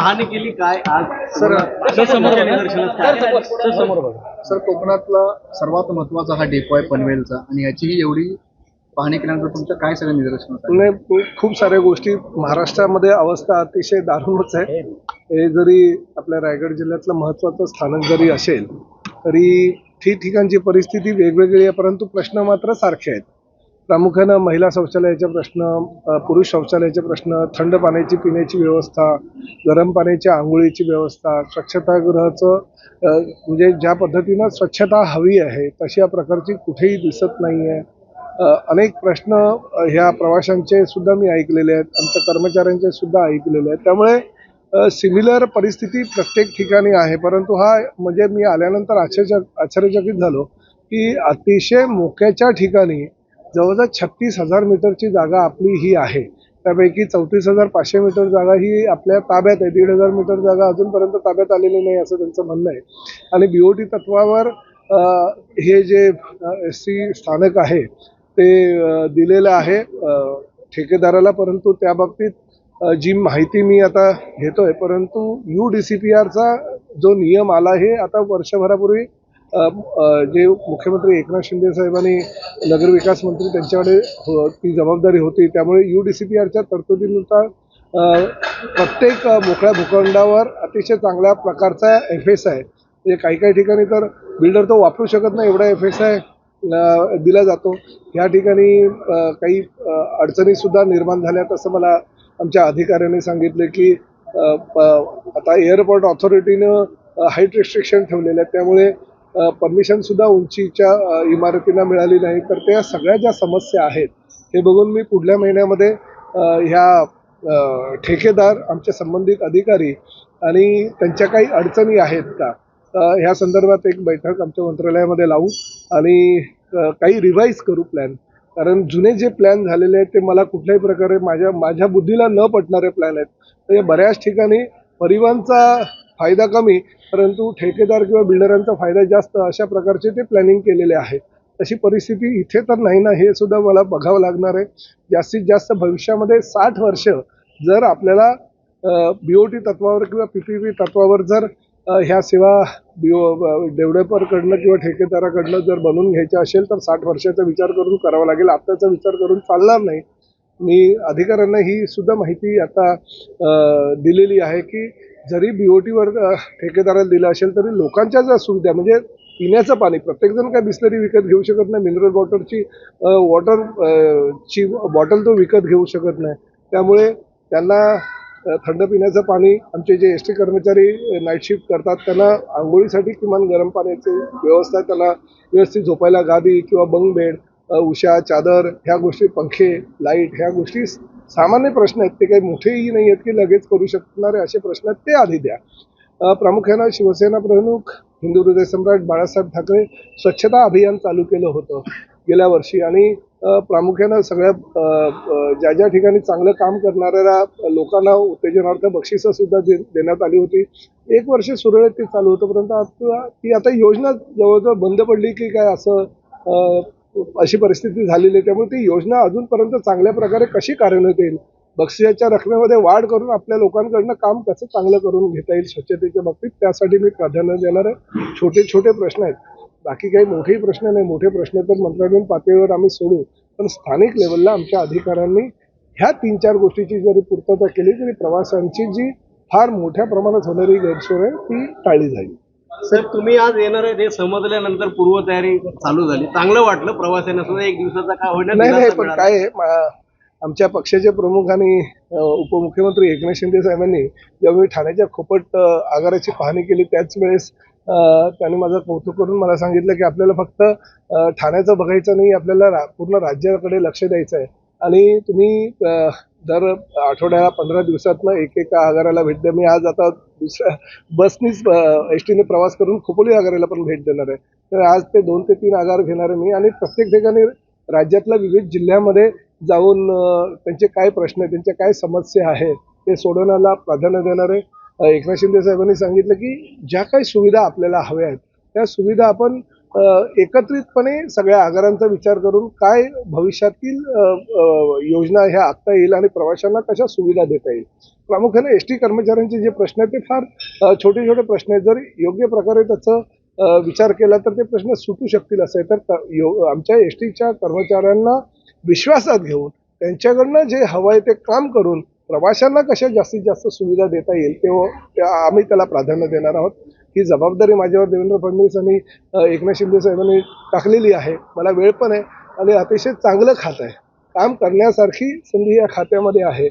पाहणी केली काय आज सर, सर, समोर बघा. काय? सर, समोर बघा. सर कोकणातला सर्वात महत्त्वाचा हा डेपो आहे पनवेलचा आणि याचीही एवढी पाहणी केल्यानंतर तुमचं काय सगळं निदर्शन नाही खूप साऱ्या गोष्टी महाराष्ट्रामध्ये अवस्था अतिशय दारुणच आहे हे जरी आपल्या रायगड जिल्ह्यातलं महत्वाचं स्थानक जरी असेल तरी ठिकठिकाणची परिस्थिती वेगवेगळी आहे परंतु प्रश्न मात्र सारखे आहेत प्रामुख्यानं महिला शौचालयाचे प्रश्न पुरुष शौचालयाचे प्रश्न थंड पाण्याची पिण्याची व्यवस्था गरम पाण्याची आंघोळीची व्यवस्था स्वच्छतागृहाचं म्हणजे ज्या पद्धतीनं स्वच्छता हवी आहे तशा प्रकारची कुठेही दिसत नाही आहे अनेक प्रश्न ह्या प्रवाशांचे सुद्धा मी ऐकलेले आहेत आमच्या कर्मचाऱ्यांचे सुद्धा ऐकलेले आहेत. त्यामुळे सिमिलर परिस्थिती प्रत्येक ठिकाणी आहे परंतु हा म्हणजे मी आल्यानंतर आश्चर्य आश्चर्यचकित झालो की अतिशय मोक्याच्या ठिकाणी जवळजवळ छत्तीस हजार मीटरची जागा आपली ही आहे. त्यापैकी चौतीस हजार पाचशे मीटर जागा ही आपल्या ताब्यात आहे. दीड हजार मीटर जागा अजूनपर्यंत ताब्यात आलेली नाही असं त्यांचं म्हणणं आहे. आणि बी ओ टी तत्वावर हे जे एस सी स्थानक आहे ते दिलेलं आहे ठेकेदाराला. परंतु त्या बाबतीत जी माहिती मी आता घेतोय परंतु यू डी सी पी आरचा जो नियम आला हे आता वर्षभरापूर्वी जे मुख्यमंत्री एकनाथ शिंदे साहेबांनी नगरविकास मंत्री त्यांच्याकडे हो- ती जबाबदारी होती. त्यामुळे यू डी सी पी आरच्या तरतुदीनुसार प्रत्येक मोकळ्या भूखंडावर अतिशय चांगल्या प्रकारचा एफ एस आहे. म्हणजे काही काही ठिकाणी तर बिल्डर तो वापरू शकत नाही एवढा एफ एस आहे दिला जातो. ह्या ठिकाणी काही अडचणीसुद्धा निर्माण झाल्यात असं मला आमच्या अधिकाऱ्याने सांगितले की आता एअरपोर्ट ऑथॉरिटीनं हाईट रिस्ट्रिक्शन ठेवलेलं आहे त्यामुळे परमिशन सुद्धा उंचीच्या इमारतींना मिळाली नाही. तर त्या सगळ्या ज्या समस्या आहेत हे बघून मी पुढल्या महिन्यामध्ये ह्या ठेकेदार आमचे संबंधित अधिकारी आणि त्यांच्या काही अडचणी आहेत का ह्या संदर्भात एक बैठक आमच्या मंत्रालयामध्ये लावू आणि काही रिवाईज करू प्लॅन कारण जुने जे प्लॅन झालेले आहेत ते मला कुठल्याही प्रकारे माझ्या माझ्या बुद्धीला न पटणारे प्लॅन आहेत. म्हणजे बऱ्याच ठिकाणी परिवहनचा फायदा कमी परंतु ठेकेदार किंवा बिल्डरांचा फायदा जास्त अशा प्रकारचे ते प्लॅनिंग केलेले आहे तशी परिस्थिती इथे तर नाही ना हे सुद्धा मला बघावं लागणार आहे. जास्तीत जास्त भविष्यामध्ये साठ वर्ष जर आपल्याला बी ओ टी तत्वावर किंवा पी पी पी तत्वावर जर ह्या सेवा बी ओ डेव्हलपरकडनं किंवा ठेकेदाराकडनं जर बनवून घ्यायच्या असेल तर साठ वर्षाचा विचार करून करावा लागेल. आत्ताचा विचार करून चालणार नाही. मी अधिकाऱ्यांना ही सुद्धा माहिती आता दिलेली आहे की जरी बी ओ टीवर ठेकेदाराला दिलं असेल तरी लोकांच्या ज्या सुविधा म्हणजे पिण्याचं पाणी प्रत्येकजण काय बिस्लरी विकत घेऊ शकत नाही मिनरल वॉटरची वॉटर ची बॉटल तो विकत घेऊ शकत नाही. त्यामुळे त्यांना थंड पिण्याचं पाणी आमचे जे एस टी कर्मचारी नाईट शिफ्ट करतात त्यांना आंघोळीसाठी किमान गरम पाण्याची व्यवस्था त्यांना व्यवस्थित झोपायला गादी किंवा बंग बेड उषा उशा चादर ह्या गोष्टी पंखे लाइट ह्या गोष्टी सामान्य प्रश्न आहेत. ते काही मोठेही नाही आहेत की लगेच करू शकणारे असे प्रश्न आहेत ते आधी द्या. प्रामुख्यानं शिवसेना प्रमुख हिंदू हृदय सम्राट बाळासाहेब ठाकरे स्वच्छता अभियान चालू केलं होतं गेल्या वर्षी. आणि प्रामुख्यानं सगळ्या ज्या ज्या ठिकाणी चांगलं काम करणाऱ्या लोकांना उत्तेजनार्थ बक्षिसं सुद्धा दे देण्यात आली होती. एक वर्ष सुरळीत ते चालू होतं परंतु आता ती आता योजना जवळजवळ बंद पडली की काय असं अशी परिस्थिती झालेली आहे. त्यामुळे ती योजना अजूनपर्यंत चांगल्या प्रकारे कशी कार्यान्वित येईल बक्षिसाच्या रकमेमध्ये वाढ करून आपल्या लोकांकडनं काम कसं चांगलं करून घेता येईल स्वच्छतेच्या बाबतीत? त्यासाठी मी प्राधान्य देणार आहे. छोटे छोटे प्रश्न आहेत. बाकी काही मोठेही प्रश्न नाही. मोठे प्रश्न तर मंत्रालयीन पातळीवर आम्ही सोडू. पण स्थानिक लेवलला आमच्या अधिकाऱ्यांनी ह्या तीन चार गोष्टीची जरी पूर्तता केली तरी प्रवाशांची जी फार मोठ्या प्रमाणात होणारी गैरसोय आहे ती टाळली जाईल. सर तुम्ही आज येणार आहे ते समजल्यानंतर पूर्वतयारी चालू झाली. चांगलं वाटलं प्रवाशांना सुद्धा एक दिवसाचा काय होईना नाही नाही पण. काय आहे, मा- आमच्या पक्षाचे प्रमुख आणि अ, उपमुख्यमंत्री एकनाथ शिंदे साहेबांनी मी ठाण्याच्या खोपट अ, आगाराची पाहणी केली त्याच वेळेस अ, त्यांनी माझं कौतुक करून मला सांगितलं की आपल्याला फक्त अ, ठाण्याचं बघायचं नाही आपल्याला रा- पूर्ण राज्याकडे लक्ष द्यायचं आहे. आणि तुम्ही अ, दर आठवड्याला पंधरा दिवसातनं एक एका आगाराला भेट द्या. मी आज आता दुसऱ्या बसनीच एस टीने प्रवास करून खोपोली आगाराला पण भेट देणार आहे. तर आज ते दोन ते तीन आगार घेणार आहे मी आणि प्रत्येक ठिकाणी राज्यातल्या विविध जिल्ह्यामध्ये जाऊन त्यांचे काय प्रश्न आहेत त्यांच्या काय समस्या आहेत ते सोडवण्याला प्राधान्य देणार आहे. एकनाथ शिंदे साहेबांनी सांगितलं की ज्या काही सुविधा आपल्याला हव्या आहेत त्या सुविधा आपण एकत्रितपणे सगळ्या आगारांचा विचार करून काय भविष्यातील योजना ह्या आखता येईल आणि प्रवाशांना कशा सुविधा देता येईल? प्रामुख्याने एस टी कर्मचाऱ्यांचे जे प्रश्न आहेत ते फार छोटे छोटे प्रश्न आहेत. जर योग्य प्रकारे त्याचं विचार केला तर ते प्रश्न सुटू शकतील असे तर यो- आमच्या एस टीच्या कर्मचाऱ्यांना विश्वासात घेऊन त्यांच्याकडनं जे हवं आहे ते काम करून प्रवाशांना कशा जास्तीत जास्त सुविधा देता येईल ते आम्ही त्याला प्राधान्य देणार आहोत. ही जबाबदारी माझ्यावर देवेंद्र फडणवीस आणि एकनाथ शिंदे साहेबांनी टाकलेली आहे. मला वेळ पण आहे आणि अतिशय चांगलं खातं आहे. काम करण्यासारखी संधी या खात्यामध्ये आहे.